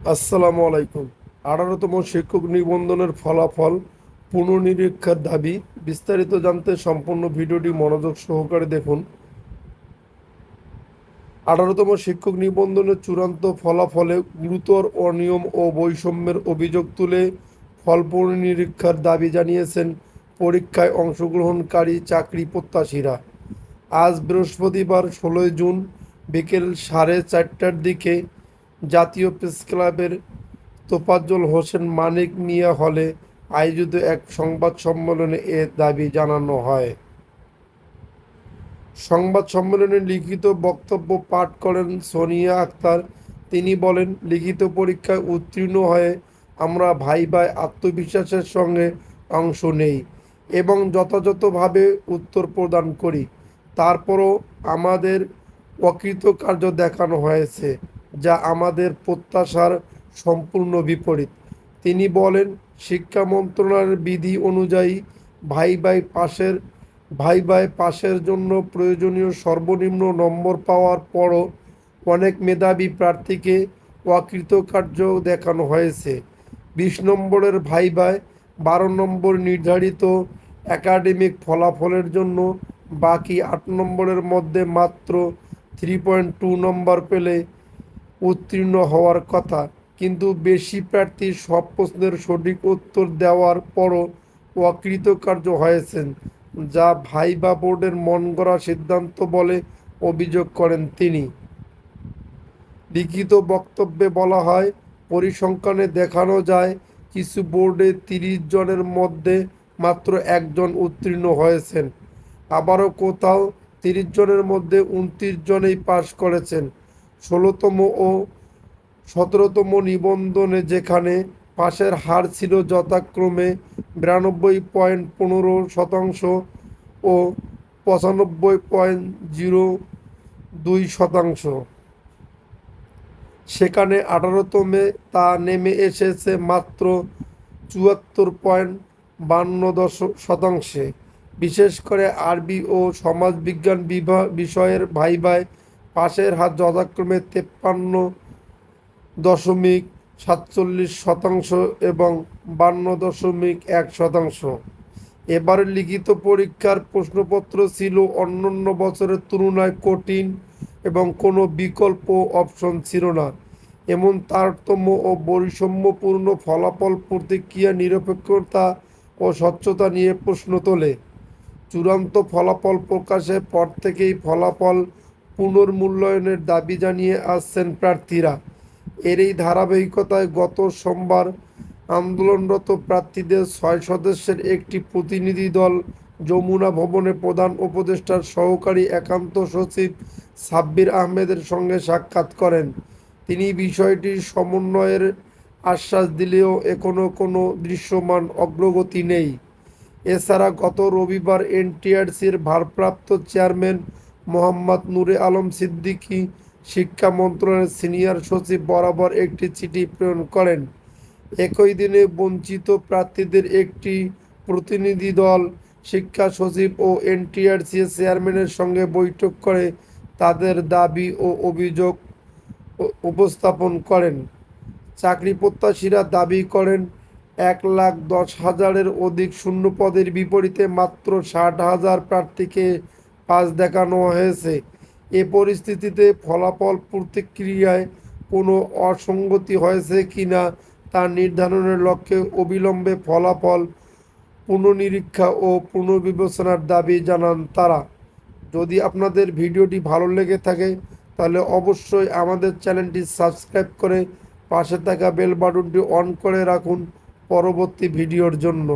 আসসালামু আলাইকুম। আঠারোতম শিক্ষক নিবন্ধনের ফলাফল পুনর্নিরীক্ষার দাবি। বিস্তারিত জানতে সম্পূর্ণ ভিডিওটি মনোযোগ সহকারে দেখুন। আঠারোতম শিক্ষক নিবন্ধনের চূড়ান্ত ফলাফলে গুরুতর অনিয়ম ও বৈষম্যের অভিযোগ তুলে ফল পুনর্নিরীক্ষার দাবি জানিয়েছেন পরীক্ষায় অংশগ্রহণকারী চাকরি প্রত্যাশীরা। আজ বৃহস্পতিবার ষোলোই জুন বিকেল সাড়ে চারটার দিকে জাতীয় প্রেস ক্লাবের হোসেন মানিক মিয়া হলে আয়োজিত এক সংবাদ সম্মেলনে এ দাবি জানানো হয়। সংবাদ সম্মেলনে লিখিত বক্তব্য পাঠ করেন সোনিয়া আক্তার। তিনি বলেন, লিখিত পরীক্ষায় উত্তীর্ণ হয়ে আমরা ভাই ভাই আত্মবিশ্বাসের সঙ্গে অংশ নেই এবং যথাযথভাবে উত্তর প্রদান করি। তারপরও আমাদের অকৃতকার্য দেখানো হয়েছে। যা আমাদের প্রত্যাশার সম্পূর্ণ বিপরীত। তিনি বলেন, শিক্ষা মন্ত্রণালয়ের বিধি অনুযায়ী ভাই ভাই পাশের, ভাই ভাই পাশের জন্য প্রয়োজনীয় সর্বনিম্ন নম্বর পাওয়ার পরও অনেক মেধাবী প্রার্থীকে অকৃতকার্য দেখানো হয়েছে। বিশ নম্বরের ভাই ভাই বারো নম্বর নির্ধারিত একাডেমিক ফলাফলের জন্য বাকি আট নম্বরের মধ্যে মাত্র থ্রি পয়েন্ট টু নম্বর পেলে উত্তীর্ণ হওয়ার কথা, কিন্তু বেশি প্রার্থী সব প্রশ্নের সঠিক উত্তর দেওয়ার পরও অকৃতকার্য হয়েছেন, যা ভাইবা বোর্ডের মন গড়া সিদ্ধান্ত বলে অভিযোগ করেন তিনি। লিখিত বক্তব্যে বলা হয়, পরিসংখ্যানে দেখানো যায়, কিছু বোর্ডে তিরিশ জনের মধ্যে মাত্র একজন উত্তীর্ণ হয়েছেন। আবারও কোথাও তিরিশ জনের মধ্যে উনত্রিশ জনেই পাশ করেছেন। ষোলোতম ও সতেরোতম নিবন্ধনে যেখানে পাশের হার ছিল যথাক্রমে বিরানব্বই পয়েন্ট পনেরো শতাংশ ও পঁচানব্বই পয়েন্ট জিরো দুই শতাংশ। সেখানে আঠারোতমে তা নেমে এসেছে মাত্র চুয়াত্তর পয়েন্ট বান্ন দশ শতাংশে। বিশেষ করে আরবি ও সমাজবিজ্ঞান বিভাগ বিষয়ের ভাই ভাই পাশের হার যথাক্রমে তেপ্পান্ন দশমিক সাতচল্লিশ শতাংশ এবং বান্ন দশমিক এক শতাংশ। এবারের লিখিত পরীক্ষার প্রশ্নপত্র ছিল অন্যান্য বছরের তুলনায় কঠিন এবং কোনো বিকল্প অপশন ছিল না। এমন তারতম্য ও বৈষম্যপূর্ণ ফলাফল প্রতিক্রিয়া, নিরপেক্ষতা ও স্বচ্ছতা নিয়ে প্রশ্ন তোলে। চূড়ান্ত ফলাফল প্রকাশের পর থেকেই ফলাফল পুনর্মূল্যায়নের দাবি জানিয়ে আসছেন প্রার্থীরা। এর এই ধারাবাহিকতায় গত সোমবার আন্দোলনরত প্রার্থীদের ছয় সদস্যের একটি প্রতিনিধি দল যমুনা ভবনে প্রধান উপদেষ্টার সহকারী একান্ত সচিব সাব্বির আহমেদের সঙ্গে সাক্ষাৎ করেন। তিনি বিষয়টির সমন্বয়ের আশ্বাস দিলেও এখনও কোনো দৃশ্যমান অগ্রগতি নেই। এছাড়া গত রবিবার এনটিআরসির ভারপ্রাপ্ত চেয়ারম্যান মোহাম্মদ নূরে আলম সিদ্দিকী শিক্ষা মন্ত্রণালয়ের সিনিয়র সচিব বরাবর একটি চিঠি প্রেরণ করেন। একই দিনে বঞ্চিত প্রার্থীদের একটি প্রতিনিধি দল শিক্ষা সচিব ও এনটিআরসি চেয়ারম্যানের সঙ্গে বৈঠক করে তাদের দাবি ও অভিযোগ উপস্থাপন করেন। চাকরি প্রত্যাশীরা দাবি করেন, এক লাখ দশ হাজারের অধিক শূন্য পদের বিপরীতে মাত্র ষাট হাজার প্রার্থীকে পাস দেখানো হয়েছে। এ পরিস্থিতিতে ফলাফল প্রতিক্রিয়ায় কোনো অসঙ্গতি হয়েছে কি না তা নির্ধারণের লক্ষ্যে অবিলম্বে ফলাফল পুনর্নিরীক্ষা ও পুনর্বিবেচনার দাবি জানান তারা। যদি আপনাদের ভিডিওটি ভালো লেগে থাকে, তাহলে অবশ্যই আমাদের চ্যানেলটি সাবস্ক্রাইব করে পাশে থাকা বেল বাটনটি অন করে রাখুন পরবর্তী ভিডিওর জন্য।